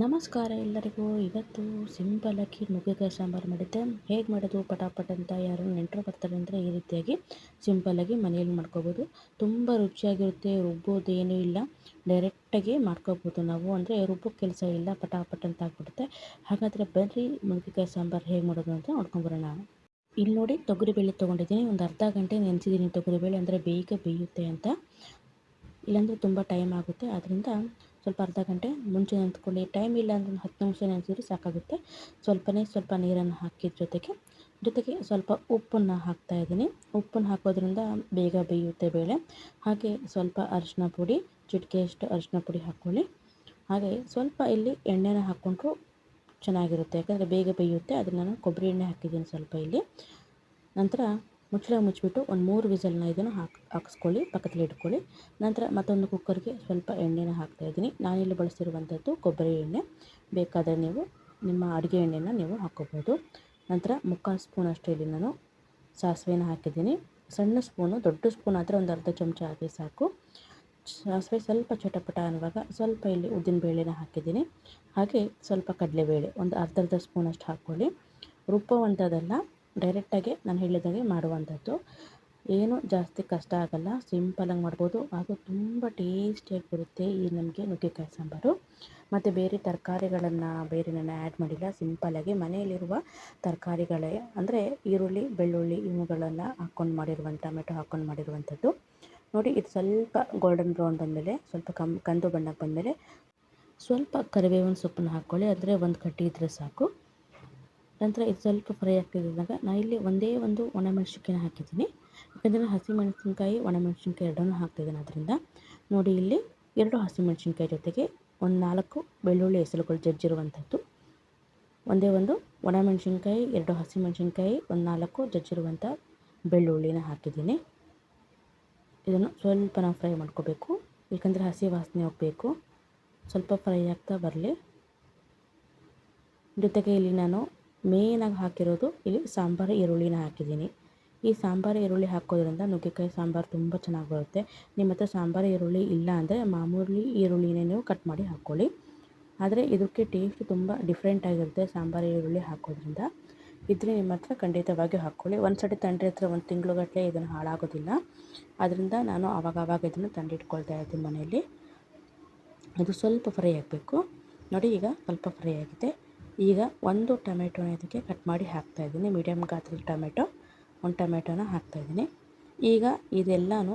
ನಮಸ್ಕಾರ ಎಲ್ಲರಿಗೂ. ಇವತ್ತು ಸಿಂಪಲಾಗಿ ನುಗ್ಗೆಕಾಯಿ ಸಾಂಬಾರು ಮಾಡಿದ್ದೆ. ಹೇಗೆ ಮಾಡೋದು, ಪಟಾಪಟ್ ಅಂತ ಯಾರು ನೆಂಟರು ಬರ್ತಾರೆ ಅಂದರೆ ಈ ರೀತಿಯಾಗಿ ಸಿಂಪಲ್ಲಾಗಿ ಮನೆಯಲ್ಲಿ ಮಾಡ್ಕೋಬೋದು. ತುಂಬ ರುಚಿಯಾಗಿರುತ್ತೆ ರುಬ್ಬೋದೇನೂ ಇಲ್ಲ. ಡೈರೆಕ್ಟಾಗಿ ಮಾಡ್ಕೋಬೋದು ನಾವು. ಅಂದರೆ ರುಬ್ಬೋ ಕೆಲಸ ಇಲ್ಲ, ಪಟಾಪಟ್ ಅಂತ ಆಗ್ಬಿಡುತ್ತೆ. ಹಾಗಾದರೆ ಬರ್ರಿ, ನುಗ್ಗೆಕಾಯಿ ಸಾಂಬಾರು ಹೇಗೆ ಮಾಡೋದು ಅಂತ ನೋಡ್ಕೊಂಬರೋಣ. ಇಲ್ಲಿ ನೋಡಿ ತೊಗರಿಬೇಳೆ ತೊಗೊಂಡಿದ್ದೀನಿ. ಒಂದು ಅರ್ಧ ಗಂಟೆ ನೆನೆಸಿದ್ದೀನಿ ತೊಗರಿಬೇಳೆ ಅಂದರೆ ಬೇಗ ಬೇಯುತ್ತೆ ಅಂತ. ಇಲ್ಲಾಂದರೆ ತುಂಬ ಟೈಮ್ ಆಗುತ್ತೆ. ಆದ್ದರಿಂದ ಸ್ವಲ್ಪ ಅರ್ಧ ಗಂಟೆ ಮುಂಚೆ ನೆನೆಸ್ಕೊಳ್ಳಿ ಟೈಮ್ ಇಲ್ಲ ಅಂದರೆ ಹತ್ತು ನಿಮಿಷ ನೆನೆಸಿದ್ರೆ ಸಾಕಾಗುತ್ತೆ. ಸ್ವಲ್ಪನೇ ಸ್ವಲ್ಪ ನೀರನ್ನು ಹಾಕಿದ ಜೊತೆಗೆ ಜೊತೆಗೆ ಸ್ವಲ್ಪ ಉಪ್ಪನ್ನು ಹಾಕ್ತಾ ಇದ್ದೀನಿ. ಉಪ್ಪನ್ನು ಹಾಕೋದ್ರಿಂದ ಬೇಗ ಬೇಯುತ್ತೆ ಬೇಳೆ. ಹಾಗೆ ಸ್ವಲ್ಪ ಅರಿಶಿನ ಪುಡಿ ಚಿಟಿಕೆಯಷ್ಟು ಅರಿಶಿನ ಪುಡಿ ಹಾಕ್ಕೊಳ್ಳಿ. ಹಾಗೆ ಸ್ವಲ್ಪ ಇಲ್ಲಿ ಎಣ್ಣೆನ ಹಾಕ್ಕೊಂಡ್ರು ಚೆನ್ನಾಗಿರುತ್ತೆ. ಯಾಕಂದರೆ ಬೇಗ ಬೇಯುತ್ತೆ. ಅದನ್ನು ನಾನು ಕೊಬ್ಬರಿ ಎಣ್ಣೆ ಹಾಕಿದ್ದೀನಿ ಸ್ವಲ್ಪ ಇಲ್ಲಿ. ನಂತರ ಮುಚ್ಚಳ ಮುಚ್ಚಿಬಿಟ್ಟು ಒಂದು ಮೂರು ವಿಸಲ್ನ ಇದನ್ನು ಹಾಕಿ, ಹಾಕಿಸ್ಕೊಳ್ಳಿ, ಪಕ್ಕದಲ್ಲಿ ಇಟ್ಕೊಳ್ಳಿ. ನಂತರ ಮತ್ತೊಂದು ಕುಕ್ಕರ್ಗೆ ಸ್ವಲ್ಪ ಎಣ್ಣೆನ ಹಾಕ್ತಾಯಿದ್ದೀನಿ ನಾನಿಲ್ಲಿ ಬಳಸಿರುವಂಥದ್ದು ಕೊಬ್ಬರಿ ಎಣ್ಣೆ. ಬೇಕಾದರೆ ನೀವು ನಿಮ್ಮ ಅಡುಗೆ ಎಣ್ಣೆನ ನೀವು ಹಾಕ್ಕೋಬೋದು. ನಂತರ ಮುಕ್ಕಾಲು ಸ್ಪೂನ್ ಅಷ್ಟು ಇಲ್ಲಿ ನಾನು ಸಾಸಿವೆನ ಹಾಕಿದ್ದೀನಿ. ಸಣ್ಣ ಸ್ಪೂನು, ದೊಡ್ಡ ಸ್ಪೂನ್ ಆದರೆ ಒಂದು ಅರ್ಧ ಚಮಚ ಹಾಕಿ ಸಾಕು. ಸಾಸಿವೆ ಸ್ವಲ್ಪ ಚಟಪಟ ಅನ್ನುವಾಗ ಸ್ವಲ್ಪ ಇಲ್ಲಿ ಉದ್ದಿನ ಬೇಳೆನ ಹಾಕಿದ್ದೀನಿ. ಹಾಗೆ ಸ್ವಲ್ಪ ಕಡಲೆಬೇಳೆ ಒಂದು ಅರ್ಧ ಅರ್ಧ ಸ್ಪೂನಷ್ಟು ಹಾಕ್ಕೊಳ್ಳಿ. ರುಬ್ಬುವಂಥದ್ದಲ್ಲ ಡೈರೆಕ್ಟಾಗಿ ನಾನು ಹೇಳಿದಾಗೆ ಮಾಡುವಂಥದ್ದು. ಏನು ಜಾಸ್ತಿ ಕಷ್ಟ ಆಗಲ್ಲ. ಸಿಂಪಲಾಗಿ ಮಾಡ್ಬೋದು. ಹಾಗೂ ತುಂಬ ಟೇಸ್ಟಿಯಾಗಿ ಬರುತ್ತೆ ಈ ನಮಗೆ ನುಗ್ಗೆಕಾಯಿ ಸಾಂಬಾರು. ಮತ್ತು ಬೇರೆ ತರಕಾರಿಗಳನ್ನು ಬೇರೆ ನಾನು ಆ್ಯಡ್ ಮಾಡಿಲ್ಲ. ಸಿಂಪಲಾಗಿ ಮನೆಯಲ್ಲಿರುವ ತರಕಾರಿಗಳೇ, ಅಂದರೆ ಈರುಳ್ಳಿ, ಬೆಳ್ಳುಳ್ಳಿ ಇವುಗಳನ್ನು ಹಾಕ್ಕೊಂಡು ಮಾಡಿರುವಂಥ, ಟೊಮೆಟೊ ಹಾಕ್ಕೊಂಡು ಮಾಡಿರುವಂಥದ್ದು. ನೋಡಿ, ಇದು ಸ್ವಲ್ಪ ಗೋಲ್ಡನ್ ಬ್ರೌನ್ ಬಂದಮೇಲೆ, ಸ್ವಲ್ಪ ಕಮ್ ಕಂದು ಬಣ್ಣಕ್ಕೆ ಬಂದಮೇಲೆ, ಸ್ವಲ್ಪ ಕರಿಬೇವಿನ ಸೊಪ್ಪನ್ನು ಹಾಕ್ಕೊಳ್ಳಿ. ಅಂದರೆ ಒಂದು ಕಟ್ಟಿ ಇದ್ದರೆ ಸಾಕು. ನಂತರ ಇದು ಸ್ವಲ್ಪ ಫ್ರೈ ಆಗ್ತಿದ್ದಾಗ ನಾನು ಇಲ್ಲಿ ಒಂದೇ ಒಂದು ಒಣಮೆಣಸಿನ್ಕಾಯಿನ ಹಾಕಿದ್ದೀನಿ. ಯಾಕಂದರೆ ಹಸಿಮೆಣಸಿನ್ಕಾಯಿ, ಒಣಮೆಣಸಿನ್ಕಾಯಿ ಎರಡನ್ನೂ ಹಾಕ್ತಿದ್ದೀನಿ ಅದರಿಂದ ನೋಡಿ ಇಲ್ಲಿ ಎರಡು ಹಸಿಮೆಣಸಿನ್ಕಾಯಿ ಜೊತೆಗೆ ಒಂದು ನಾಲ್ಕು ಬೆಳ್ಳುಳ್ಳಿ ಹೆಸರುಗಳು ಜಜ್ಜಿರುವಂಥದ್ದು ಒಂದೇ ಒಂದು ಒಣಮೆಣಸಿನ್ಕಾಯಿ, ಎರಡು ಹಸಿಮೆಣಸಿನ್ಕಾಯಿ, ಒಂದು ನಾಲ್ಕು ಜಜ್ಜಿರುವಂಥ ಬೆಳ್ಳುಳ್ಳಿನ ಹಾಕಿದ್ದೀನಿ. ಇದನ್ನು ಸ್ವಲ್ಪ ನಾವು ಫ್ರೈ ಮಾಡ್ಕೋಬೇಕು. ಏಕೆಂದರೆ ಹಸಿ ವಾಸನೆ ಹೋಗಬೇಕು. ಸ್ವಲ್ಪ ಫ್ರೈ ಆಗ್ತಾ ಬರಲಿ. ಜೊತೆಗೆ ಇಲ್ಲಿ ನಾನು ಮೇನಾಗಿ ಹಾಕಿರೋದು ಇಲ್ಲಿ ಸಾಂಬಾರು ಈರುಳ್ಳಿನ ಹಾಕಿದ್ದೀನಿ. ಈ ಸಾಂಬಾರು ಈರುಳ್ಳಿ ಹಾಕೋದ್ರಿಂದ ನುಗ್ಗೆಕಾಯಿ ಸಾಂಬಾರು ತುಂಬ ಚೆನ್ನಾಗಿ ಬರುತ್ತೆ. ನಿಮ್ಮ ಹತ್ರ ಸಾಂಬಾರು ಈರುಳ್ಳಿ ಇಲ್ಲ ಅಂದರೆ ಮಾಮೂಲಿ ಈರುಳ್ಳಿನೇ ನೀವು ಕಟ್ ಮಾಡಿ ಹಾಕ್ಕೊಳ್ಳಿ ಆದರೆ ಇದಕ್ಕೆ ಟೇಸ್ಟ್ ತುಂಬ ಡಿಫ್ರೆಂಟಾಗಿರುತ್ತೆ ಸಾಂಬಾರು ಈರುಳ್ಳಿ ಹಾಕೋದ್ರಿಂದ. ಇದ್ರೆ ನಿಮ್ಮ ಹತ್ರ ಖಂಡಿತವಾಗಿ ಹಾಕ್ಕೊಳ್ಳಿ ಒಂದು ಸತಿ ತಂಡ್ರಿ ಹತ್ರ ಒಂದು ತಿಂಗಳುಗಟ್ಟಲೆ ಇದನ್ನು ಹಾಳಾಗೋದಿಲ್ಲ. ಅದರಿಂದ ನಾನು ಆವಾಗವಾಗ ಆವಾಗ ಇದನ್ನು ತಂಡಿಟ್ಕೊಳ್ತಾ ಇರ್ತೀನಿ ಮನೆಯಲ್ಲಿ. ಅದು ಸ್ವಲ್ಪ ಫ್ರೈ ಆಗಬೇಕು. ನೋಡಿ ಈಗ ಸ್ವಲ್ಪ ಫ್ರೈ ಆಗಿದೆ. ಈಗ ಒಂದು ಟೊಮೆಟೊನ ಇದಕ್ಕೆ ಕಟ್ ಮಾಡಿ ಹಾಕ್ತಾಯಿದ್ದೀನಿ ಮೀಡಿಯಮ್ ಗಾತ್ರದ ಟೊಮೆಟೊ, ಒಂದು ಟೊಮೆಟೊನ ಹಾಕ್ತಾಯಿದ್ದೀನಿ ಈಗ ಇದೆಲ್ಲನೂ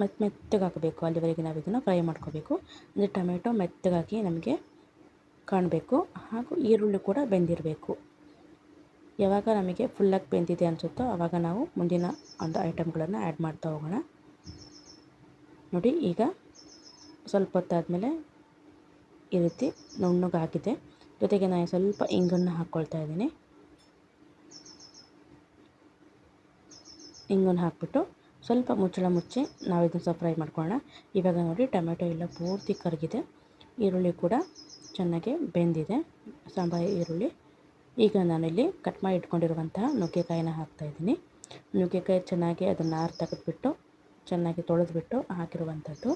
ಮೆತ್ತ ಮೆತ್ತಗೆ ಹಾಕಬೇಕು. ಅಲ್ಲಿವರೆಗೆ ನಾವು ಇದನ್ನು ಫ್ರೈ ಮಾಡ್ಕೋಬೇಕು. ಅಂದರೆ ಟೊಮೆಟೊ ಮೆತ್ತಗಾಗಿ ನಮಗೆ ಕಾಣಬೇಕು. ಹಾಗೂ ಈರುಳ್ಳಿ ಕೂಡ ಬೆಂದಿರಬೇಕು. ಯಾವಾಗ ನಮಗೆ ಫುಲ್ಲಾಗಿ ಬೆಂದಿದೆ ಅನಿಸುತ್ತೋ ಆವಾಗ ನಾವು ಮುಂದಿನ ಒಂದು ಐಟಮ್ಗಳನ್ನು ಆ್ಯಡ್ ಮಾಡ್ತಾ ಹೋಗೋಣ. ನೋಡಿ, ಈಗ ಸ್ವಲ್ಪ ಹೊತ್ತಾದಮೇಲೆ ಈ ರೀತಿ ನುಣ್ಣಗಾಗಿದೆ. ಜೊತೆಗೆ ನಾನು ಸ್ವಲ್ಪ ಇಂಗನ್ನು ಹಾಕ್ಕೊಳ್ತಾ ಇದ್ದೀನಿ. ಇಂಗನ್ನು ಹಾಕ್ಬಿಟ್ಟು ಸ್ವಲ್ಪ ಮುಚ್ಚಳ ಮುಚ್ಚಿ ನಾವು ಇದನ್ನು ಸ್ವಲ್ಪ ಫ್ರೈ ಮಾಡ್ಕೊಳ್ಳೋಣ. ಇವಾಗ ನೋಡಿ ಟೊಮೆಟೊ ಎಲ್ಲ ಪೂರ್ತಿ ಕರಗಿದೆ. ಈರುಳ್ಳಿ ಕೂಡ ಚೆನ್ನಾಗಿ ಬೆಂದಿದೆ. ಸಾಂಬಾರು, ಈರುಳ್ಳಿ. ಈಗ ನಾನಿಲ್ಲಿ ಕಟ್ ಮಾಡಿ ಇಟ್ಕೊಂಡಿರುವಂತಹ ನುಗ್ಗೆಕಾಯಿನ ಹಾಕ್ತಾಯಿದ್ದೀನಿ ನುಗ್ಗೆಕಾಯಿ ಚೆನ್ನಾಗಿ ಅದನ್ನು ನಾರು ತೆಗೆದುಬಿಟ್ಟು, ಚೆನ್ನಾಗಿ ತೊಳೆದ್ಬಿಟ್ಟು ಹಾಕಿರುವಂಥದ್ದು.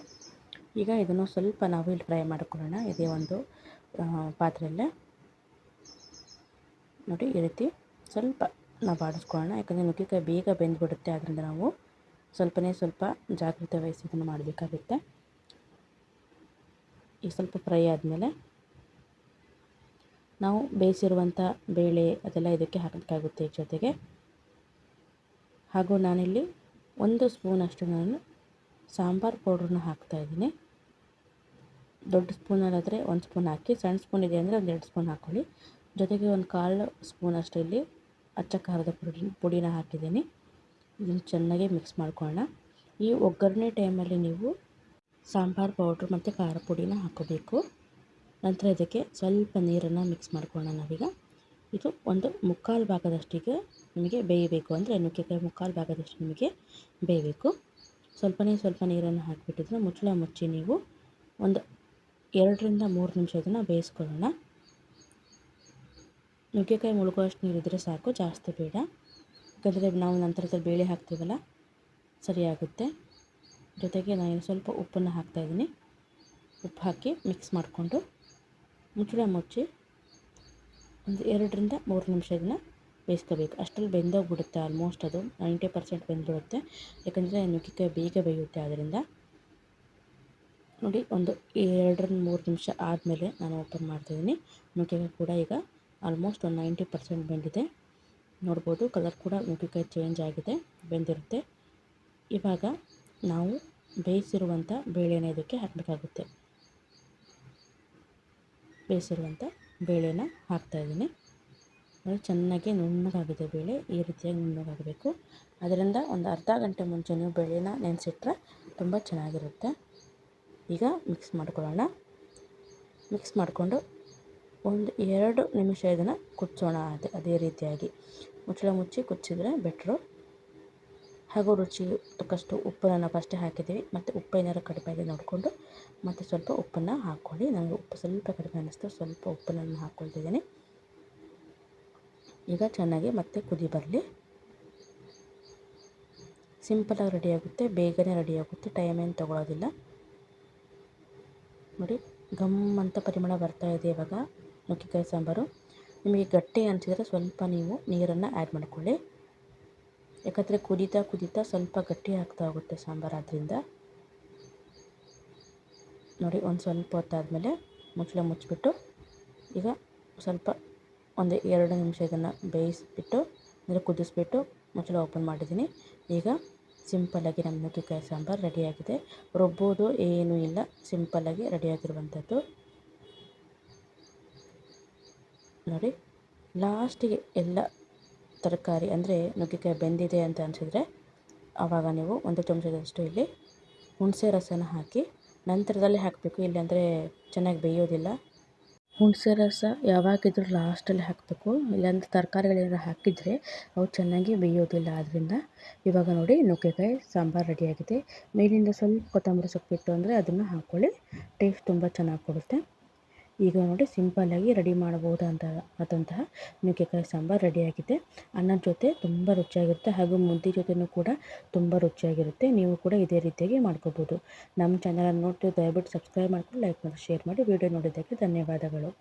ಈಗ ಇದನ್ನು ಸ್ವಲ್ಪ ನಾವು ಇಲ್ಲಿ ಫ್ರೈ ಮಾಡ್ಕೊಳ್ಳೋಣ. ಇದೇ ಒಂದು ಪಾತ್ರೆಯಲ್ಲೇ ನೋಡಿ ಈ ರೀತಿ ಸ್ವಲ್ಪ ನಾವು ಬಾಡಿಸ್ಕೊಳ್ಳೋಣ. ಯಾಕಂದರೆ ನುಗ್ಗೆಕಾಯಿ ಬೇಗ ಬೆಂದ್ಬಿಡುತ್ತೆ. ಆದ್ದರಿಂದ ನಾವು ಸ್ವಲ್ಪನೇ ಸ್ವಲ್ಪ ಜಾಗ್ರತೆ ವಹಿಸಿ ಇದನ್ನು ಮಾಡಬೇಕಾಗುತ್ತೆ. ಈ ಸ್ವಲ್ಪ ಫ್ರೈ ಆದಮೇಲೆ ನಾವು ಬೇಯಿಸಿರುವಂಥ ಬೇಳೆ ಅದೆಲ್ಲ ಇದಕ್ಕೆ ಹಾಕಬೇಕಾಗುತ್ತೆ ಜೊತೆಗೆ. ಹಾಗೂ ನಾನಿಲ್ಲಿ ಒಂದು ಸ್ಪೂನಷ್ಟು ನಾನು ಸಾಂಬಾರು ಪೌಡ್ರನ್ನ ಹಾಕ್ತಾಯಿದ್ದೀನಿ ದೊಡ್ಡ ಸ್ಪೂನಲ್ಲಾದರೆ ಒಂದು ಸ್ಪೂನ್ ಹಾಕಿ, ಸಣ್ಣ ಸ್ಪೂನ್ ಇದೆ ಅಂದರೆ ಒಂದು ಎರಡು ಸ್ಪೂನ್ ಹಾಕ್ಕೊಳ್ಳಿ ಜೊತೆಗೆ ಒಂದು ಕಾಲು ಸ್ಪೂನಷ್ಟು ಇಲ್ಲಿ ಅಚ್ಚ ಖಾರದ ಪುಡಿ, ಪುಡಿನ ಹಾಕಿದ್ದೀನಿ. ಇದನ್ನು ಚೆನ್ನಾಗಿ ಮಿಕ್ಸ್ ಮಾಡ್ಕೊಳ್ಳೋಣ. ಈ ಒಗ್ಗರಣೆ ಟೈಮಲ್ಲಿ ನೀವು ಸಾಂಬಾರು ಪೌಡ್ರ್ ಮತ್ತು ಖಾರ ಪುಡಿನ ಹಾಕೋಬೇಕು ನಂತರ ಇದಕ್ಕೆ ಸ್ವಲ್ಪ ನೀರನ್ನು ಮಿಕ್ಸ್ ಮಾಡ್ಕೊಳ್ಳೋಣ ನಾವೀಗ. ಇದು ಒಂದು ಮುಕ್ಕಾಲು ಭಾಗದಷ್ಟಿಗೆ ನಿಮಗೆ ಬೇಯಬೇಕು ಅಂದರೆ ನುಗ್ಗೆಕಾಯಿ ಮುಕ್ಕಾಲು ಭಾಗದಷ್ಟು ನಿಮಗೆ ಬೇಯಬೇಕು. ಸ್ವಲ್ಪನೇ ಸ್ವಲ್ಪ ನೀರನ್ನು ಹಾಕಿಬಿಟ್ಟಿದ್ರೆ ಮುಚ್ಚಳ ಮುಚ್ಚಿ ನೀವು ಒಂದು ಎರಡರಿಂದ ಮೂರು ನಿಮಿಷ ಇದನ್ನು ಬೇಯಿಸ್ಕೊಳ್ಳೋಣ. ನುಗ್ಗೆಕಾಯಿ ಮುಳುಗುವಷ್ಟು ನೀರಿದ್ರೆ ಸಾಕು, ಜಾಸ್ತಿ ಬೇಡ. ಯಾಕಂದರೆ ನಾವು ನಂತರದಲ್ಲಿ ಬೇಳೆ ಹಾಕ್ತೀವಲ್ಲ ಸರಿಯಾಗುತ್ತೆ ಜೊತೆಗೆ ನಾನು ಸ್ವಲ್ಪ ಉಪ್ಪನ್ನು ಹಾಕ್ತಾಯಿದ್ದೀನಿ ಉಪ್ಪು ಹಾಕಿ ಮಿಕ್ಸ್ ಮಾಡಿಕೊಂಡು ಮುಚ್ಚಳ ಮುಚ್ಚಿ ಒಂದು ಎರಡರಿಂದ ಮೂರು ನಿಮಿಷ ಇದನ್ನ ಬೇಯಿಸ್ಕೋಬೇಕು. ಅಷ್ಟರಲ್ಲಿ ಬೆಂದೋಗ್ಬಿಡುತ್ತೆ ಆಲ್ಮೋಸ್ಟ್ ಅದು ನೈಂಟಿ ಪರ್ಸೆಂಟ್ ಬೆಂದ್ಬಿಡುತ್ತೆ ಯಾಕಂದರೆ ನುಗ್ಗೆಕಾಯಿ ಬೇಗ ಬೇಯುತ್ತೆ ಅದರಿಂದ ನೋಡಿ, ಒಂದು ಎರಡರಿಂದ ಮೂರು ನಿಮಿಷ ಆದಮೇಲೆ ನಾನು ಓಪನ್ ಮಾಡ್ತಾಯಿದ್ದೀನಿ ನುಗ್ಗೆಕಾಯಿ ಕೂಡ ಈಗ ಆಲ್ಮೋಸ್ಟ್ ಒಂದು ನೈಂಟಿ ಪರ್ಸೆಂಟ್ ಬೆಂದಿದೆ. ನೋಡ್ಬೋದು ಕಲರ್ ಕೂಡ ನುಗ್ಗೆಕಾಯಿ ಚೇಂಜ್ ಆಗಿದೆ, ಬೆಂದಿರುತ್ತೆ. ಇವಾಗ ನಾವು ಬೇಯಿಸಿರುವಂಥ ಬೇಳೆನ ಇದಕ್ಕೆ ಹಾಕಬೇಕಾಗುತ್ತೆ. ಬೇಯಿಸಿರುವಂಥ ಬೇಳೆನ ಹಾಕ್ತಾಯಿದ್ದೀನಿ ನೋಡಿ, ಚೆನ್ನಾಗಿ ನುಣ್ಣಗಾಗಿದೆ ಬೇಳೆ, ಈ ರೀತಿಯಾಗಿ ನುಣ್ಣಗಾಗಬೇಕು. ಅದರಿಂದ ಒಂದು ಅರ್ಧ ಗಂಟೆ ಮುಂಚೆ ನೀವು ಬೇಳೆನ ನೆನೆಸಿಟ್ರೆ ತುಂಬ ಚೆನ್ನಾಗಿರುತ್ತೆ. ಈಗ ಮಿಕ್ಸ್ ಮಾಡ್ಕೊಳ್ಳೋಣ. ಮಿಕ್ಸ್ ಮಾಡಿಕೊಂಡು ಒಂದು ಎರಡು ನಿಮಿಷ ಇದನ್ನು ಕುದಿಸೋಣ ಅದೇ ಅದೇ ರೀತಿಯಾಗಿ. ಮುಚ್ಚಳ ಮುಚ್ಚಿ ಕುದಿಸಿದ್ರೆ ಬೆಟ್ರು ಹಾಗೂ ರುಚಿ ತಕ್ಕಷ್ಟು ಉಪ್ಪನ್ನು ಫಸ್ಟೇ ಹಾಕಿದ್ದೀವಿ. ಮತ್ತು ಉಪ್ಪು ಏನಾರು ಕಡಿಮೆ ಇದೆ ನೋಡಿಕೊಂಡು ಮತ್ತು ಸ್ವಲ್ಪ ಉಪ್ಪನ್ನು ಹಾಕ್ಕೊಳ್ಳಿ. ನನಗೆ ಉಪ್ಪು ಸ್ವಲ್ಪ ಕಡಿಮೆ ಅನ್ನಿಸ್ತು. ಸ್ವಲ್ಪ ಉಪ್ಪನ್ನು ಹಾಕ್ಕೊಳ್ತಿದ್ದೀನಿ ಈಗ ಚೆನ್ನಾಗಿ ಮತ್ತೆ ಕುದಿ ಬರಲಿ. ಸಿಂಪಲಾಗಿ ರೆಡಿಯಾಗುತ್ತೆ ಬೇಗನೆ ರೆಡಿಯಾಗುತ್ತೆ ಟೈಮ್ ಏನು ತೊಗೊಳೋದಿಲ್ಲ. ನೋಡಿ, ಘಮ್ ಅಂತ ಪರಿಮಳ ಬರ್ತಾ ಇದೆ ಇವಾಗ. ನುಗ್ಗೆಕಾಯಿ ಸಾಂಬಾರು. ನಿಮಗೆ ಗಟ್ಟಿ ಅನಿಸಿದರೆ ಸ್ವಲ್ಪ ನೀವು ನೀರನ್ನು ಆ್ಯಡ್ ಮಾಡ್ಕೊಳ್ಳಿ. ಯಾಕಂದರೆ ಕುದೀತಾ ಕುದೀತಾ ಸ್ವಲ್ಪ ಗಟ್ಟಿ ಆಗ್ತಾ ಹೋಗುತ್ತೆ ಸಾಂಬಾರು ಆದ್ದರಿಂದ ನೋಡಿ, ಒಂದು ಸ್ವಲ್ಪ ಹೊತ್ತಾದಮೇಲೆ ಮುಚ್ಚಳ ಮುಚ್ಚಿಬಿಟ್ಟು ಈಗ ಸ್ವಲ್ಪ ಒಂದು ಎರಡು ನಿಮಿಷ ಇದನ್ನು ಬೇಯಿಸ್ಬಿಟ್ಟು, ಅಂದರೆ ಕುದಿಸ್ಬಿಟ್ಟು ಮುಚ್ಚಳ ಓಪನ್ ಮಾಡಿದ್ದೀನಿ. ಈಗ ಸಿಂಪಲ್ಲಾಗಿ ನಮ್ಮ ನುಗ್ಗೆಕಾಯಿ ಸಾಂಬಾರು ರೆಡಿಯಾಗಿದೆ. ರುಬ್ಬೋದು ಏನೂ ಇಲ್ಲ, ಸಿಂಪಲ್ಲಾಗಿ ರೆಡಿಯಾಗಿರುವಂಥದ್ದು. ನೋಡಿ, ಲಾಸ್ಟಿಗೆ ಎಲ್ಲ ತರಕಾರಿ, ಅಂದರೆ ನುಗ್ಗೆಕಾಯಿ ಬೆಂದಿದೆ ಅಂತ ಅನಿಸಿದ್ರೆ, ಆವಾಗ ನೀವು ಒಂದು ಚಮಚದಷ್ಟು ಇಲ್ಲಿ ಹುಣಸೆ ರಸನ ಹಾಕಿ ನಂತರದಲ್ಲಿ ಹಾಕಬೇಕು. ಇಲ್ಲಾಂದರೆ ಚೆನ್ನಾಗಿ ಬೇಯೋದಿಲ್ಲ. ಹುಣಸೆ ರಸ ಯಾವಾಗಿದ್ರೂ ಲಾಸ್ಟಲ್ಲಿ ಹಾಕಬೇಕು. ಇಲ್ಲಾಂದರೆ ತರಕಾರಿಗಳೇನಾರು ಹಾಕಿದರೆ ಅವು ಚೆನ್ನಾಗಿ ಬೇಯೋದಿಲ್ಲ. ಆದ್ದರಿಂದ ಇವಾಗ ನೋಡಿ ನುಗ್ಗೆಕಾಯಿ ಸಾಂಬಾರು ರೆಡಿಯಾಗಿದೆ ಮೇಲಿಂದ ಸ್ವಲ್ಪ ಕೊತ್ತಂಬರಿ ಸೊಪ್ಪಿತ್ತು ಅಂದರೆ ಅದನ್ನು ಹಾಕ್ಕೊಳ್ಳಿ ಟೇಸ್ಟ್ ತುಂಬ ಚೆನ್ನಾಗಿ ಕೊಡುತ್ತೆ. ಈಗ ನೋಡಿ ಸಿಂಪಲ್ಲಾಗಿ ರೆಡಿ ಮಾಡಬಹುದಂತ ಆದಂತಹ ನುಗ್ಗೆಕಾಯಿ ಸಾಂಬಾರು ರೆಡಿಯಾಗಿದೆ ಅನ್ನದ ಜೊತೆ ತುಂಬ ರುಚಿಯಾಗಿರುತ್ತೆ ಹಾಗೂ ಮುದ್ದೆ ಜೊತೆಯೂ ಕೂಡ ತುಂಬ ರುಚಿಯಾಗಿರುತ್ತೆ. ನೀವು ಕೂಡ ಇದೇ ರೀತಿಯಾಗಿ ಮಾಡ್ಕೋಬೋದು. ನಮ್ಮ ಚಾನಲನ್ನು ನೋಡಿ ದಯವಿಟ್ಟು ಸಬ್ಸ್ಕ್ರೈಬ್ ಮಾಡ್ಕೊಂಡು ಲೈಕ್ ಮಾಡಿ ಶೇರ್ ಮಾಡಿ ವಿಡಿಯೋ ನೋಡಿದ್ದಕ್ಕೆ ಧನ್ಯವಾದಗಳು.